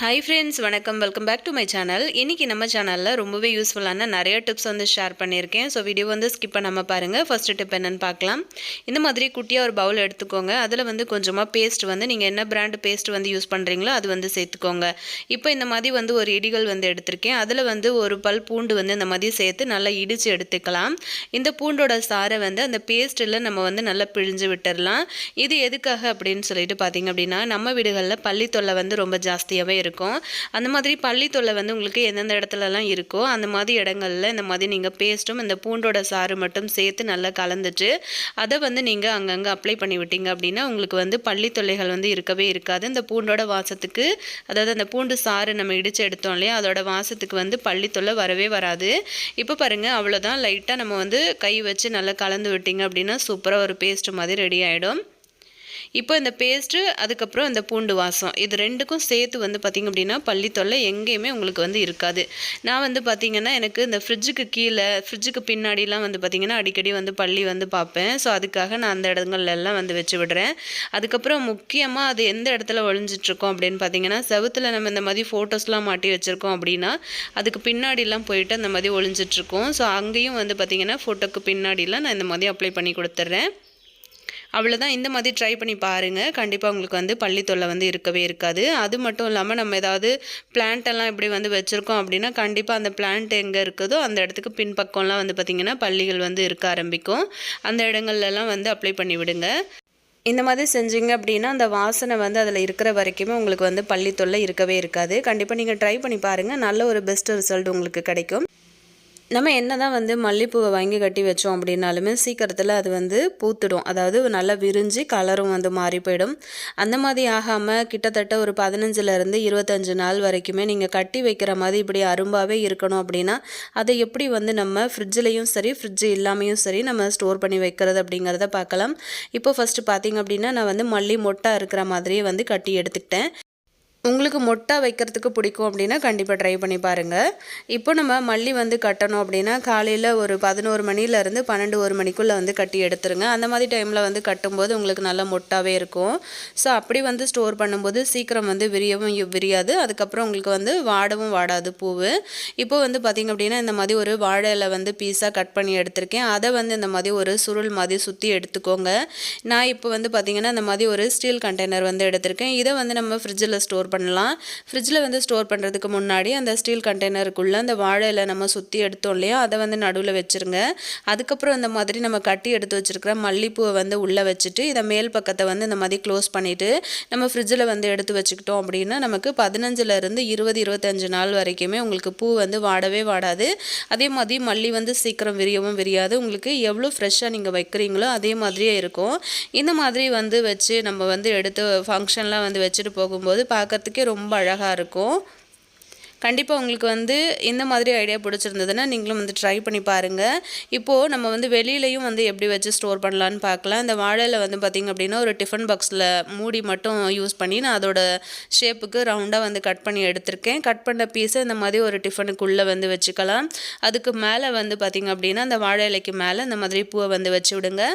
Hi friends வணக்கம். Welcome back to my channel இன்றைக்கி நம்ம சேனலில் ரொம்பவே யூஸ்ஃபுல்லான நிறைய டிப்ஸ் வந்து ஷேர் பண்ணியிருக்கேன். ஸோ வீடியோ வந்து ஸ்கிப் பண்ணாமல் பாருங்கள் ஃபஸ்ட்டு டிப் என்னென்னு பார்க்கலாம். இந்த மாதிரி குட்டியாக ஒரு பவுல் எடுத்துக்கோங்க. அதில் வந்து கொஞ்சமாக பேஸ்ட் வந்து நீங்கள் என்ன பிராண்டு பேஸ்ட் வந்து யூஸ் பண்ணுறீங்களோ அது வந்து சேர்த்துக்கோங்க. இப்போ இந்த மாதிரி வந்து ஒரு இடிகள் வந்து எடுத்திருக்கேன். அதில் வந்து ஒரு பல் பூண்டு வந்து இந்த மாதிரி சேர்த்து நல்லா இடித்து எடுத்துக்கலாம். இந்த பூண்டோட சாரை வந்து அந்த பேஸ்ட்டில் நம்ம வந்து நல்லா பிழிஞ்சு விட்டுடலாம் இது எதுக்காக அப்படின்னு சொல்லிட்டு பார்த்தீங்க அப்படின்னா நம்ம வீடுகளில் பள்ளி தொல்லை வந்து ரொம்ப ஜாஸ்தியாகவே இருக்கும். இருக்கும். அந்த மாதிரி பள்ளி தொல்லை வந்து உங்களுக்கு எந்தெந்த இடத்துலலாம் இருக்கோ அந்த மாதிரி இடங்களில் இந்த மாதிரி நீங்கள் பேஸ்ட்டும் இந்த பூண்டோட சாறு மட்டும் சேர்த்து நல்லா கலந்துட்டு அதை வந்து நீங்கள் அங்கங்கே அப்ளை பண்ணி விட்டீங்க அப்படின்னா உங்களுக்கு வந்து பள்ளி தொல்லைகள் வந்து இருக்கவே இருக்காது. இந்த பூண்டோட வாசத்துக்கு அதாவது அந்த பூண்டு சாறு நம்ம இடித்து எடுத்தோம் இல்லையா அதோட வாசத்துக்கு வந்து பள்ளி தொல்லை வரவே வராது. இப்போ பாருங்கள் அவ்வளோதான் லைட்டாக நம்ம வந்து கை வச்சு நல்லா கலந்து விட்டிங்க அப்படின்னா சூப்பராக ஒரு பேஸ்ட் மாதிரி ரெடி ஆகிடும் இப்போ இந்த பேஸ்ட்டு அதுக்கப்புறம் இந்த பூண்டு வாசம் இது ரெண்டுக்கும் சேர்த்து வந்து பார்த்திங்க அப்படின்னா பள்ளி தொல்லை எங்கேயுமே உங்களுக்கு வந்து இருக்காது. நான் வந்து பார்த்திங்கன்னா எனக்கு இந்த ஃப்ரிட்ஜுக்கு கீழே ஃப்ரிட்ஜுக்கு பின்னாடிலாம் வந்து பார்த்திங்கன்னா அடிக்கடி வந்து பள்ளி வந்து பார்ப்பேன் ஸோ அதுக்காக நான் அந்த இடங்கள்லாம் வந்து வச்சு விடுறேன். அதுக்கப்புறம் முக்கியமாக அது எந்த இடத்துல ஒழிஞ்சிட்ருக்கோம் அப்படின்னு பார்த்தீங்கன்னா செவத்தில் நம்ம இந்த மாதிரி ஃபோட்டோஸ்லாம் மாட்டி வச்சுருக்கோம் அப்படின்னா அதுக்கு பின்னாடிலாம் போயிட்டு அந்த மாதிரி ஒழிஞ்சிட்ருக்கோம் ஸோ அங்கேயும் வந்து பார்த்திங்கன்னா ஃபோட்டோக்கு பின்னாடிலாம் நான் இந்த மாதிரி அப்ளை பண்ணி கொடுத்துட்றேன். அவ்வளோதான் இந்த மாதிரி ட்ரை பண்ணி பாருங்கள் கண்டிப்பாக உங்களுக்கு வந்து பள்ளி தொல்லை வந்து இருக்கவே இருக்காது. அது மட்டும் இல்லாமல் நம்ம ஏதாவது பிளான்ட்டெல்லாம் இப்படி வந்து வச்சுருக்கோம் அப்படின்னா கண்டிப்பாக அந்த பிளான்ட் எங்கே இருக்குதோ அந்த இடத்துக்கு பின்பக்கம்லாம் வந்து பார்த்திங்கன்னா பள்ளிகள் வந்து இருக்க ஆரம்பிக்கும். அந்த இடங்கள்லாம் வந்து அப்ளை பண்ணி விடுங்க. இந்த மாதிரி செஞ்சீங்க அப்படின்னா அந்த வாசனை வந்து அதில் இருக்கிற வரைக்குமே உங்களுக்கு வந்து பள்ளி தொல்லை இருக்கவே இருக்காது. கண்டிப்பாக நீங்கள் ட்ரை பண்ணி பாருங்கள் நல்ல ஒரு பெஸ்ட் ரிசல்ட் உங்களுக்கு கிடைக்கும். நம்ம என்ன தான் வந்து மல்லிப்பூவை வாங்கி கட்டி வச்சோம் அப்படின்னாலுமே சீக்கிரத்தில் அது வந்து பூத்துடும். அதாவது நல்லா விரிஞ்சு கலரும் வந்து மாறி போயிடும். அந்த மாதிரி ஆகாமல் கிட்டத்தட்ட ஒரு பதினஞ்சுலேருந்து இருபத்தஞ்சு நாள் வரைக்குமே நீங்கள் கட்டி வைக்கிற மாதிரி இப்படி அரும்பாகவே இருக்கணும் அப்படின்னா அதை எப்படி வந்து நம்ம ஃப்ரிட்ஜ்லேயும் சரி ஃப்ரிட்ஜ் இல்லாமையும் சரி நம்ம ஸ்டோர் பண்ணி வைக்கிறது அப்படிங்கிறத பார்க்கலாம். இப்போ ஃபஸ்ட்டு பார்த்திங்க அப்படின்னா நான் வந்து மல்லி மொட்டை இருக்கிற மாதிரியே வந்து கட்டி எடுத்துக்கிட்டேன். உங்களுக்கு மொட்டை வைக்கிறதுக்கு பிடிக்கும் அப்படின்னா கண்டிப்பாக ட்ரை பண்ணி பாருங்கள் இப்போ நம்ம மல்லி வந்து கட்டணும் அப்படின்னா காலையில் ஒரு பதினோரு மணிலேருந்து பன்னெண்டு ஒரு மணிக்குள்ளே வந்து கட்டி எடுத்துருங்க. அந்த மாதிரி டைமில் வந்து கட்டும்போது உங்களுக்கு நல்லா மொட்டாவே இருக்கும். ஸோ அப்படி வந்து ஸ்டோர் பண்ணும்போது சீக்கிரம் வந்து விரியவும் விரியாது. அதுக்கப்புறம் உங்களுக்கு வந்து வாடவும் வாடாது பூவு. இப்போ வந்து பார்த்திங்க அப்படின்னா இந்த மாதிரி ஒரு வாழையில் வந்து பீஸாக கட் பண்ணி எடுத்திருக்கேன். அதை வந்து இந்த மாதிரி ஒரு சுருள் மாதிரி சுற்றி எடுத்துக்கோங்க. நான் இப்போ வந்து பார்த்திங்கன்னா இந்த மாதிரி ஒரு ஸ்டீல் கண்டெய்னர் வந்து எடுத்திருக்கேன். இதை வந்து நம்ம ஃப்ரிட்ஜில் ஸ்டோர் பண்ணலாம். ஃப்ரிட்ஜில் வந்து ஸ்டோர் பண்ணுறதுக்கு முன்னாடி அந்த ஸ்டீல் கண்டெய்னருக்குள்ளே அந்த வாழை இலை நம்ம சுற்றி எடுத்தோம் இல்லையா அதை வந்து நடுவில் வச்சுருங்க. அதுக்கப்புறம் இந்த மாதிரி நம்ம கட்டி எடுத்து வச்சுருக்கிற மல்லிப்பூவை வந்து உள்ளே வச்சுட்டு இதை மேல் பக்கத்தை வந்து இந்த மாதிரி க்ளோஸ் பண்ணிவிட்டு நம்ம ஃப்ரிட்ஜில் வந்து எடுத்து வச்சுக்கிட்டோம் அப்படின்னா நமக்கு பதினஞ்சுலேருந்து இருபது இருபத்தஞ்சு நாள் வரைக்குமே உங்களுக்கு பூ வந்து வாடவே வாடாது. அதே மாதிரி மல்லி வந்து சீக்கிரம் விரியவும் விரியாது. உங்களுக்கு எவ்வளோ ஃப்ரெஷ்ஷாக நீங்கள் வைக்கிறீங்களோ அதே மாதிரியே இருக்கும். இந்த மாதிரி வந்து வச்சு நம்ம வந்து எடுத்து ஃபங்க்ஷன்லாம் வந்து வச்சுட்டு போகும்போது பார்க்க பார்க்குறதுக்கே ரொம்ப அழகாக இருக்கும். கண்டிப்பாக உங்களுக்கு வந்து இந்த மாதிரி ஐடியா பிடிச்சிருந்ததுன்னா நீங்களும் வந்து ட்ரை பண்ணி பாருங்கள் இப்போது நம்ம வந்து வெளியிலையும் வந்து எப்படி வச்சு ஸ்டோர் பண்ணலான்னு பார்க்கலாம். இந்த வாழையில் வந்து பார்த்திங்க அப்படின்னா ஒரு டிஃபன் பாக்ஸில் மூடி மட்டும் யூஸ் பண்ணி நான் அதோட ஷேப்புக்கு ரவுண்டாக வந்து கட் பண்ணி எடுத்திருக்கேன். கட் பண்ண பீஸை இந்த மாதிரி ஒரு டிஃபனுக்குள்ளே வந்து வச்சுக்கலாம். அதுக்கு மேலே வந்து பார்த்திங்க அப்படின்னா அந்த வாழை இலைக்கு மேலே இந்த மாதிரி பூவை வந்து வச்சு விடுங்க.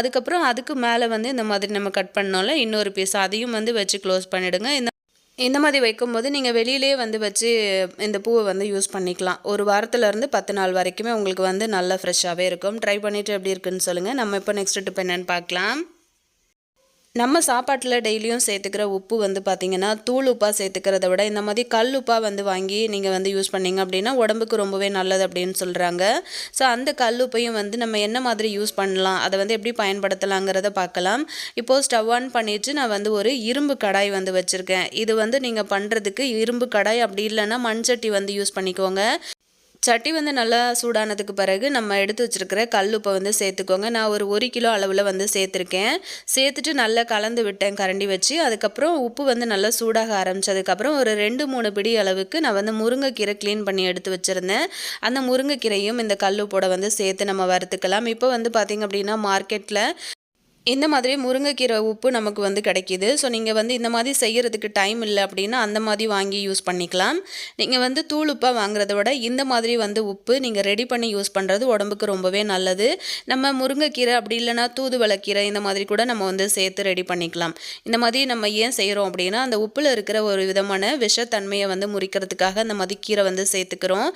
அதுக்கப்புறம் அதுக்கு மேலே வந்து இந்த மாதிரி நம்ம கட் பண்ணோம்ல இன்னொரு பீஸ் அதையும் வந்து வச்சு க்ளோஸ் பண்ணிவிடுங்க இந்த இந்த மாதிரி வைக்கும்போது நீங்கள் வெளியிலே வந்து வச்சு இந்த பூவை வந்து யூஸ் பண்ணிக்கலாம். ஒரு வாரத்துலேருந்து பத்து நாள் வரைக்குமே உங்களுக்கு வந்து நல்லா ஃப்ரெஷ்ஷாகவே இருக்கும். ட்ரை பண்ணிவிட்டு எப்படி இருக்குன்னு சொல்லுங்கள் நம்ம இப்போ நெக்ஸ்ட் டிப் என்னென்னு பார்க்கலாம். நம்ம சாப்பாட்டில் டெய்லியும் சேர்த்துக்கிற உப்பு வந்து பார்த்திங்கன்னா தூள் உப்பாக சேர்த்துக்கிறத விட இந்த மாதிரி கல் உப்பாக வந்து வாங்கி நீங்கள் வந்து யூஸ் பண்ணிங்க அப்படின்னா உடம்புக்கு ரொம்பவே நல்லது அப்படின்னு சொல்கிறாங்க ஸோ அந்த கல் உப்பையும் வந்து நம்ம என்ன மாதிரி யூஸ் பண்ணலாம் அதை வந்து எப்படி பயன்படுத்தலாங்கிறத பார்க்கலாம். இப்போது ஸ்டவ் ஆன் பண்ணிவிட்டு நான் வந்து ஒரு இரும்பு கடாய் வந்து வச்சுருக்கேன். இது வந்து நீங்கள் பண்ணுறதுக்கு இரும்பு கடாய் அப்படி இல்லைன்னா மண்சட்டி வந்து யூஸ் பண்ணிக்கோங்க. சட்டி வந்து நல்லா சூடானதுக்கு பிறகு நம்ம எடுத்து வச்சுருக்கிற கல்லுப்பை வந்து சேர்த்துக்கோங்க. நான் ஒரு ஒரு கிலோ அளவில் வந்து சேர்த்துருக்கேன். சேர்த்துட்டு நல்லா கலந்து விட்டேன் கரண்டி வச்சு. அதுக்கப்புறம் உப்பு வந்து நல்லா சூடாக ஆரம்பித்ததுக்கப்புறம் ஒரு ரெண்டு மூணு பிடி அளவுக்கு நான் வந்து முருங்கைக்கீரை க்ளீன் பண்ணி எடுத்து வச்சுருந்தேன். அந்த முருங்கைக்கீரையும் இந்த கல்லுப்போட வந்து சேர்த்து நம்ம வறுத்துக்கலாம். இப்போ வந்து பார்த்திங்க அப்படின்னா மார்க்கெட்டில் இந்த மாதிரி முருங்கைக்கீரை உப்பு நமக்கு வந்து கிடைக்கிது. ஸோ நீங்கள் வந்து இந்த மாதிரி செய்கிறதுக்கு டைம் இல்லை அப்படின்னா அந்த மாதிரி வாங்கி யூஸ் பண்ணிக்கலாம். நீங்கள் வந்து தூள் உப்பாக வாங்குறத விட இந்த மாதிரி வந்து உப்பு நீங்கள் ரெடி பண்ணி யூஸ் பண்ணுறது உடம்புக்கு ரொம்பவே நல்லது. நம்ம முருங்கைக்கீரை அப்படி இல்லைனா தூதுவளைக்கீரை இந்த மாதிரி கூட நம்ம வந்து சேர்த்து ரெடி பண்ணிக்கலாம். இந்த மாதிரி நம்ம ஏன் செய்கிறோம் அப்படின்னா அந்த உப்பில் இருக்கிற ஒரு விதமான விஷத்தன்மையை வந்து முறிக்கிறதுக்காக இந்த மாதிரி கீரை வந்து சேர்த்துக்கிறோம்.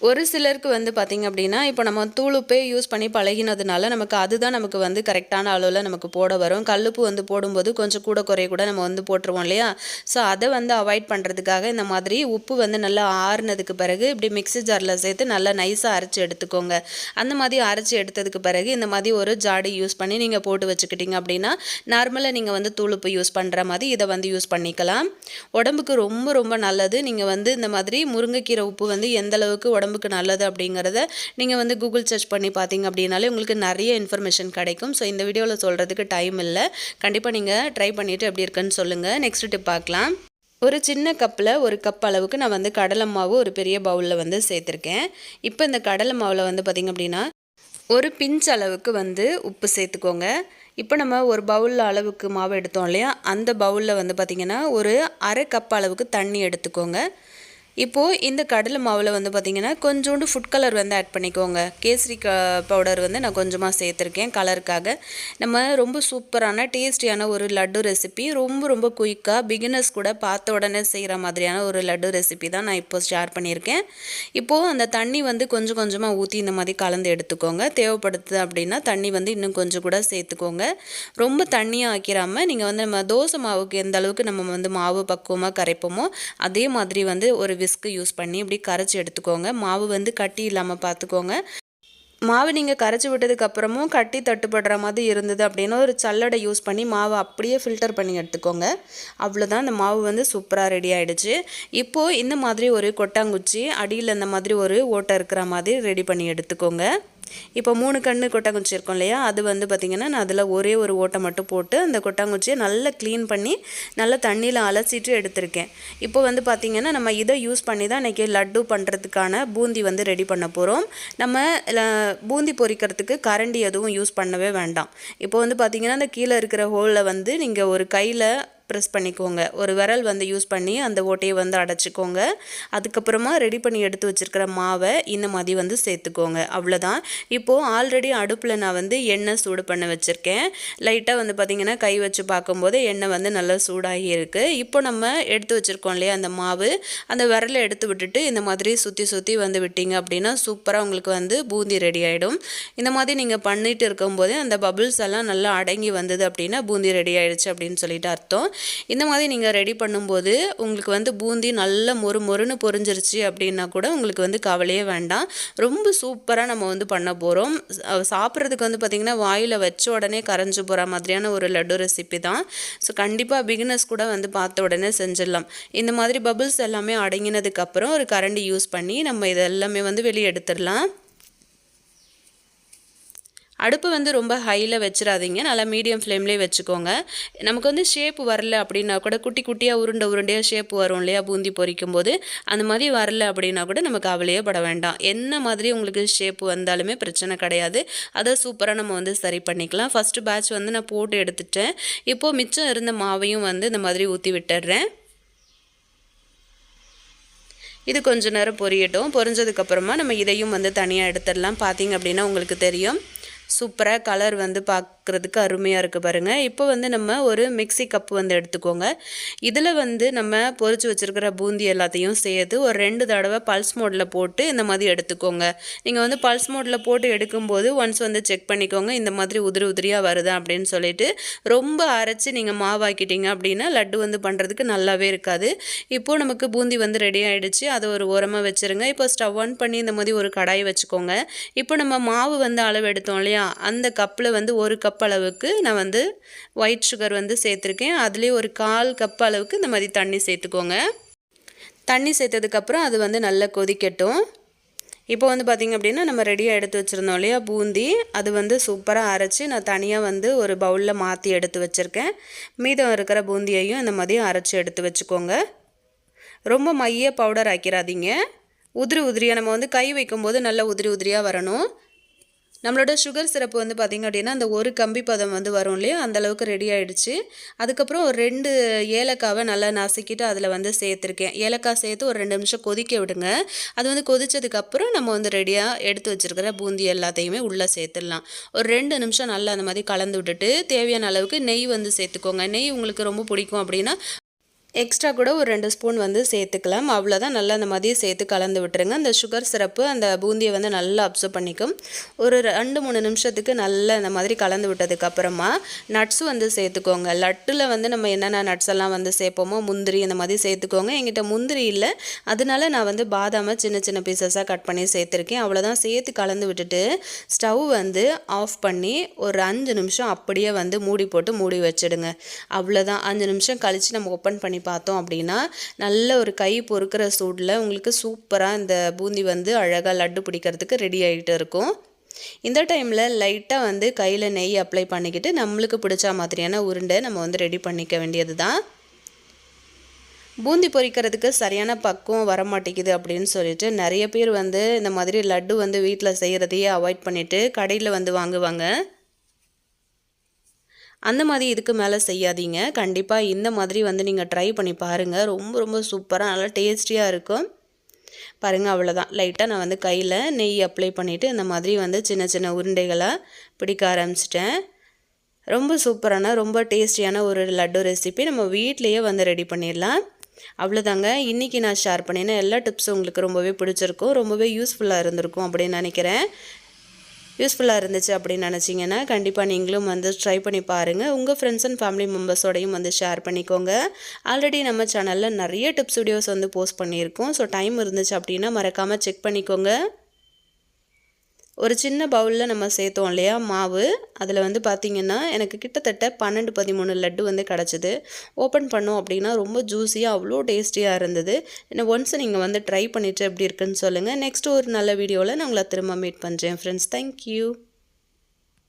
ஒரு சிலருக்கு வந்து பார்த்திங்க அப்படின்னா இப்போ நம்ம தூளுப்பே யூஸ் பண்ணி பழகினதுனால நமக்கு அதுதான் நமக்கு வந்து கரெக்டான அளவில் நமக்கு போட வரும். கல்லுப்பு வந்து போடும்போது கொஞ்சம் கூட குறைய கூட நம்ம வந்து போட்டுருவோம் இல்லையா? ஸோ அதை வந்து அவாய்ட் பண்ணுறதுக்காக இந்த மாதிரி உப்பு வந்து நல்லா ஆறுனதுக்கு பிறகு இப்படி மிக்ஸி ஜாரில் சேர்த்து நல்லா நைஸாக அரைச்சி எடுத்துக்கோங்க. அந்த மாதிரி அரைச்சி எடுத்ததுக்கு பிறகு இந்த மாதிரி ஒரு ஜாடி யூஸ் பண்ணி நீங்கள் போட்டு வச்சுக்கிட்டீங்க அப்படின்னா நார்மலாக நீங்கள் வந்து தூளுப்பு யூஸ் பண்ணுற மாதிரி இதை வந்து யூஸ் பண்ணிக்கலாம். உடம்புக்கு ரொம்ப ரொம்ப நல்லது. நீங்கள் வந்து இந்த மாதிரி முருங்கைக்கீரை உப்பு வந்து எந்தளவுக்கு உடம்பு உடம்புக்கு நல்லது அப்படிங்கிறத நீங்கள் வந்து கூகுள் சர்ச் பண்ணி பார்த்தீங்க அப்படின்னாலே உங்களுக்கு நிறைய இன்ஃபர்மேஷன் கிடைக்கும். ஸோ இந்த வீடியோவில் சொல்கிறதுக்கு டைம் இல்லை. கண்டிப்பாக நீங்கள் ட்ரை பண்ணிவிட்டு எப்படி இருக்குன்னு சொல்லுங்கள் நெக்ஸ்ட் டிப் பார்க்கலாம். ஒரு சின்ன கப்பில் ஒரு கப் அளவுக்கு நான் வந்து கடலை மாவு ஒரு பெரிய பவுலில் வந்து சேர்த்துருக்கேன். இப்போ இந்த கடலை மாவில் வந்து பார்த்திங்க அப்படின்னா ஒரு பிஞ்ச் அளவுக்கு வந்து உப்பு சேர்த்துக்கோங்க. இப்போ நம்ம ஒரு பவுலில் அளவுக்கு மாவு எடுத்தோம் இல்லையா? அந்த பவுலில் வந்து பார்த்திங்கன்னா ஒரு அரை கப் அளவுக்கு தண்ணி எடுத்துக்கோங்க. இப்போது இந்த கடலை மாவில் வந்து பார்த்திங்கன்னா கொஞ்சோண்டு ஃபுட் கலர் வந்து ஆட் பண்ணிக்கோங்க. கேசரி க பவுடர் வந்து நான் கொஞ்சமாக சேர்த்துருக்கேன் கலருக்காக நம்ம ரொம்ப சூப்பரான டேஸ்டியான ஒரு லட்டு ரெசிபி ரொம்ப ரொம்ப குயிக்காக பிகினர்ஸ் கூட பார்த்த உடனே செய்கிற மாதிரியான ஒரு லட்டு ரெசிபி தான் நான் இப்போ ஷேர் பண்ணியிருக்கேன். இப்போது அந்த தண்ணி வந்து கொஞ்சம் கொஞ்சமாக ஊற்றி இந்த மாதிரி கலந்து எடுத்துக்கோங்க. தேவைப்படுது அப்படின்னா தண்ணி வந்து இன்னும் கொஞ்சம் கூட சேர்த்துக்கோங்க. ரொம்ப தண்ணியாக ஆக்கிராமல் நீங்கள் வந்து நம்ம தோசை மாவுக்கு எந்த அளவுக்கு நம்ம வந்து மாவு பக்குவமாக கரைப்போமோ அதே மாதிரி வந்து ஒரு விஸ்க்கு யூஸ் பண்ணி இப்படி கரைச்சி எடுத்துக்கோங்க. மாவு வந்து கட்டி இல்லாமல் பார்த்துக்கோங்க மாவு நீங்கள் கரைச்சி விட்டதுக்கப்புறமும் கட்டி தட்டுப்படுற மாதிரி இருந்தது அப்படின்னா ஒரு சல்லடை யூஸ் பண்ணி மாவை அப்படியே ஃபில்டர் பண்ணி எடுத்துக்கோங்க. அவ்வளோதான் அந்த மாவு வந்து சூப்பராக ரெடி ஆகிடுச்சு இப்போது இந்த மாதிரி ஒரு கொட்டாங்குச்சி அடியில் இந்த மாதிரி ஒரு ஓட்டை இருக்கிற மாதிரி ரெடி பண்ணி எடுத்துக்கோங்க. இப்போ மூணு கன்று கொட்டாங்குச்சி இருக்கும் இல்லையா? அது வந்து பார்த்திங்கன்னா நான் அதில் ஒரே ஒரு ஓட்டை மட்டும் போட்டு அந்த கொட்டாங்குச்சியை நல்லா க்ளீன் பண்ணி நல்லா தண்ணியில் அலசிட்டு எடுத்திருக்கேன். இப்போ வந்து பார்த்திங்கன்னா நம்ம இதை யூஸ் பண்ணி தான் இன்றைக்கி லட்டு பண்ணுறதுக்கான பூந்தி வந்து ரெடி பண்ண போகிறோம் நம்ம பூந்தி பொரிக்கிறதுக்கு கரண்டி எதுவும் யூஸ் பண்ணவே வேண்டாம். இப்போ வந்து பார்த்திங்கன்னா அந்த கீழே இருக்கிற ஹோலில் வந்து நீங்கள் ஒரு கையில் ப்ரெஸ் பண்ணிக்கோங்க. ஒரு விரல் வந்து யூஸ் பண்ணி அந்த ஓட்டையை வந்து அடைச்சிக்கோங்க. அதுக்கப்புறமா ரெடி பண்ணி எடுத்து வச்சுருக்கிற மாவை இந்த மாதிரி வந்து சேர்த்துக்கோங்க. அவ்வளோதான் இப்போது ஆல்ரெடி அடுப்பில் நான் வந்து எண்ணெய் சூடு பண்ண வச்சுருக்கேன். லைட்டாக வந்து பார்த்திங்கன்னா கை வச்சு பார்க்கும்போது எண்ணெய் வந்து நல்லா சூடாகி இருக்குது இப்போ நம்ம எடுத்து வச்சுருக்கோம் இல்லையா அந்த மாவு. அந்த விரலை எடுத்து விட்டுட்டு இந்த மாதிரி சுற்றி சுற்றி வந்து விட்டீங்க அப்படின்னா சூப்பராக உங்களுக்கு வந்து பூந்தி ரெடி ஆகிடும் இந்த மாதிரி நீங்கள் பண்ணிட்டு இருக்கும்போது அந்த பபுள்ஸ் எல்லாம் நல்லா அடங்கி வந்தது அப்படின்னா பூந்தி ரெடி ஆகிடுச்சு அப்படின்னு சொல்லிட்டு அர்த்தம். இந்த மாதிரி நீங்கள் ரெடி பண்ணும்போது உங்களுக்கு வந்து பூந்தி நல்ல மொறு மொறுன்னு பொரிஞ்சிருச்சு அப்படின்னா கூட உங்களுக்கு வந்து கவலையே வேண்டாம். ரொம்ப சூப்பராக நம்ம வந்து பண்ண போகிறோம் சாப்பிட்றதுக்கு வந்து பார்த்திங்கன்னா வாயில் வச்ச உடனே கரைஞ்சி போகிற மாதிரியான ஒரு லட்டு ரெசிபி தான். ஸோ கண்டிப்பாக பிகினர்ஸ் கூட வந்து பார்த்த உடனே செஞ்சிடலாம். இந்த மாதிரி பபுள்ஸ் எல்லாமே அடங்கினதுக்கப்புறம் ஒரு கரண்டி யூஸ் பண்ணி நம்ம இதெல்லாமே வந்து வெளியே எடுத்துடலாம். அடுப்பு வந்து ரொம்ப ஹையில் வச்சிடாதீங்க. நல்லா மீடியம் ஃப்ளேம்லேயே வச்சுக்கோங்க. நமக்கு வந்து ஷேப் வரல அப்படின்னா கூட குட்டி குட்டியாக உருண்டை உருண்டையாக ஷேப் வரும் இல்லையா? பூந்தி பொரிக்கும் போது அந்த மாதிரி வரல அப்படின்னா கூட நமக்கு கவலையே பட வேண்டாம். என்ன மாதிரி உங்களுக்கு ஷேப் வந்தாலுமே பிரச்சனை கிடையாது. அதை சூப்பராக நம்ம வந்து சரி பண்ணிக்கலாம். ஃபஸ்ட்டு பேட்ச் வந்து நான் போட்டு எடுத்துட்டேன். இப்போது மிச்சம் இருந்த மாவையும் வந்து இந்த மாதிரி ஊற்றி விட்டுடுறேன். இது கொஞ்சம் நேரம் பொரியட்டும். பொரிஞ்சதுக்கப்புறமா நம்ம இதையும் வந்து தனியாக எடுத்துடலாம். பார்த்திங்க அப்படின்னா உங்களுக்கு தெரியும். சூப்பராக கலர் வந்து பார்க்குறதுக்கு அருமையாக இருக்குது பாருங்கள் இப்போ வந்து நம்ம ஒரு மிக்சி கப்பு வந்து எடுத்துக்கோங்க. இதில் வந்து நம்ம பொறிச்சு வச்சுருக்கிற பூந்தி எல்லாத்தையும் சேர்த்து ஒரு ரெண்டு தடவை பல்ஸ் மோடில் போட்டு இந்த மாதிரி எடுத்துக்கோங்க. நீங்கள் வந்து பல்ஸ் மோடில் போட்டு எடுக்கும்போது ஒன்ஸ் வந்து செக் பண்ணிக்கோங்க. இந்த மாதிரி உதிரி உதிரியாக வருதா அப்படின்னு சொல்லிட்டு ரொம்ப அரைச்சி நீங்கள் மாவாக்கிட்டீங்க அப்படின்னா லட்டு வந்து பண்ணுறதுக்கு நல்லாவே இருக்காது. இப்போது நமக்கு பூந்தி வந்து ரெடி ஆகிடுச்சு அதை ஒரு உரமாக வச்சுருங்க. இப்போ ஸ்டவ் ஆன் பண்ணி இந்த மாதிரி ஒரு கடாய் வச்சுக்கோங்க. இப்போ நம்ம மாவு வந்து அளவு எடுத்தோம் இல்லையா? இல்லையா? அந்த கப்பில் வந்து ஒரு கப் அளவுக்கு நான் வந்து ஒயிட் சுகர் வந்து சேர்த்துருக்கேன். அதுலேயே ஒரு கால் கப் அளவுக்கு இந்த மாதிரி தண்ணி சேர்த்துக்கோங்க. தண்ணி சேர்த்ததுக்கப்புறம் அது வந்து நல்லா கொதிக்கட்டும். இப்போ வந்து பார்த்திங்க அப்படின்னா நம்ம ரெடியாக எடுத்து வச்சுருந்தோம் இல்லையா? பூந்தி. அது வந்து சூப்பராக அரைச்சி நான் தனியாக வந்து ஒரு பவுலில் மாற்றி எடுத்து வச்சுருக்கேன். மீதம் இருக்கிற பூந்தியையும் இந்த மாதிரி அரைச்சி எடுத்து வச்சுக்கோங்க. ரொம்ப மைய பவுடர் ஆக்கிடாதீங்க உதிரி உதிரியாக நம்ம வந்து கை வைக்கும்போது நல்லா உதிரி உதிரியாக வரணும். நம்மளோட சுகர் சிரப்பு வந்து பார்த்திங்க அப்படின்னா அந்த ஒரு கம்பி பதம் வந்து வரும் இல்லையா? அந்த அளவுக்கு ரெடி ஆகிடுச்சு அதுக்கப்புறம் ஒரு ரெண்டு ஏலக்காவை நல்லா நசுக்கிட்டு அதில் வந்து சேர்த்துருக்கேன். ஏலக்காய் சேர்த்து ஒரு ரெண்டு நிமிஷம் கொதிக்க விடுங்க. அது வந்து கொதித்ததுக்கப்புறம் நம்ம வந்து ரெடியாக எடுத்து வச்சுருக்கிற பூந்தி எல்லாத்தையுமே உள்ளே சேர்த்துடலாம். ஒரு ரெண்டு நிமிஷம் நல்லா அந்த மாதிரி கலந்து விட்டுட்டு தேவையான அளவுக்கு நெய் வந்து சேர்த்துக்கோங்க. நெய் உங்களுக்கு ரொம்ப பிடிக்கும் அப்படின்னா எக்ஸ்ட்ரா கூட ஒரு ரெண்டு ஸ்பூன் வந்து சேர்த்துக்கலாம். அவ்வளோதான் நல்லா அந்த மதியம் சேர்த்து கலந்து விட்டுருங்க. அந்த சுகர் சிரப்பு அந்த பூந்தியை வந்து நல்லா அப்சர்வ் பண்ணிக்கும். ஒரு ரெண்டு மூணு நிமிஷத்துக்கு நல்லா இந்த மாதிரி கலந்து விட்டதுக்கப்புறமா நட்ஸ் வந்து சேர்த்துக்கோங்க. லட்டில் வந்து நம்ம என்னென்ன நட்ஸ் எல்லாம் வந்து சேர்ப்போமோ முந்திரி இந்த மாதிரி சேர்த்துக்கோங்க. எங்கிட்ட முந்திரி இல்லை. அதனால நான் வந்து பாதாமை சின்ன சின்ன பீசஸாக கட் பண்ணி சேர்த்துருக்கேன். அவ்வளோதான் சேர்த்து கலந்து விட்டுட்டு ஸ்டவ் வந்து ஆஃப் பண்ணி ஒரு அஞ்சு நிமிஷம் அப்படியே வந்து மூடி போட்டு மூடி வச்சிடுங்க. அவ்வளோதான் அஞ்சு நிமிஷம் கழித்து நம்ம ஓப்பன் பண்ணி பார்த்தோம் அப்படின்னா நல்ல ஒரு கை பொறுக்கிற சூடில் உங்களுக்கு சூப்பராக இந்த பூந்தி வந்து அழகாக லட்டு பிடிக்கிறதுக்கு ரெடி ஆகிட்டு இருக்கும். இந்த டைமில் லைட்டாக வந்து கையில் நெய் அப்ளை பண்ணிக்கிட்டு நம்மளுக்கு பிடிச்ச மாதிரியான உருண்டை நம்ம வந்து ரெடி பண்ணிக்க வேண்டியது தான் பூந்தி பொரிக்கிறதுக்கு சரியான பக்குவம் வர மாட்டேங்குது அப்படின்னு சொல்லிட்டு நிறைய பேர் வந்து இந்த மாதிரி லட்டு வந்து வீட்டில் செய்கிறதையே அவாய்ட் பண்ணிவிட்டு கடையில் வந்து வாங்குவாங்க. அந்த மாதிரி இதுக்கு மேலே செய்யாதீங்க. கண்டிப்பாக இந்த மாதிரி வந்து நீங்கள் ட்ரை பண்ணி பாருங்கள் ரொம்ப ரொம்ப சூப்பராக நல்லா டேஸ்டியாக இருக்கும். பாருங்கள் அவ்வளோதான் லைட்டாக நான் வந்து கையில் நெய் அப்ளை பண்ணிவிட்டு இந்த மாதிரி வந்து சின்ன சின்ன உருண்டைகளாக பிடிக்க ஆரம்பிச்சிட்டேன். ரொம்ப சூப்பரான ரொம்ப டேஸ்டியான ஒரு லட்டு ரெசிபி நம்ம வீட்லேயே வந்து ரெடி பண்ணிடலாம். அவ்வளோதாங்க இன்றைக்கி நான் ஷேர் பண்ணினேன் எல்லா டிப்ஸும் உங்களுக்கு ரொம்பவே பிடிச்சிருக்கும். ரொம்பவே யூஸ்ஃபுல்லாக இருந்திருக்கும் அப்படின்னு நினைக்கிறேன். யூஸ்ஃபுல்லாக இருந்துச்சு அப்படின்னு நினச்சிங்கன்னா கண்டிப்பாக நீங்களும் வந்து ட்ரை பண்ணி பாருங்கள் உங்கள் ஃப்ரெண்ட்ஸ் அண்ட் ஃபேமிலி மெம்பர்ஸோடையும் வந்து ஷேர் பண்ணிக்கோங்க. ஆல்ரெடி நம்ம சேனலில் நிறைய டிப்ஸ் வீடியோஸ் வந்து போஸ்ட் பண்ணியிருக்கோம். ஸோ டைம் இருந்துச்சு அப்படின்னா மறக்காமல் செக் பண்ணிக்கோங்க. ஒரு சின்ன பவுலில் நம்ம சேர்த்தோம் இல்லையா? மாவு. அதில் வந்து பார்த்திங்கன்னா எனக்கு கிட்டத்தட்ட பன்னெண்டு பதிமூணு லட்டு வந்து கிடச்சிது. ஓப்பன் பண்ணோம் அப்படின்னா ரொம்ப ஜூஸியாக அவ்வளோ டேஸ்டியாக இருந்தது. என்ன ஒன்ஸ் நீங்கள் வந்து ட்ரை பண்ணிவிட்டு எப்படி இருக்குன்னு சொல்லுங்கள் நெக்ஸ்ட் ஒரு நல்ல வீடியோவில் நான் உங்களை திரும்ப மீட் பண்ணுறேன் ஃப்ரெண்ட்ஸ் தேங்க்யூ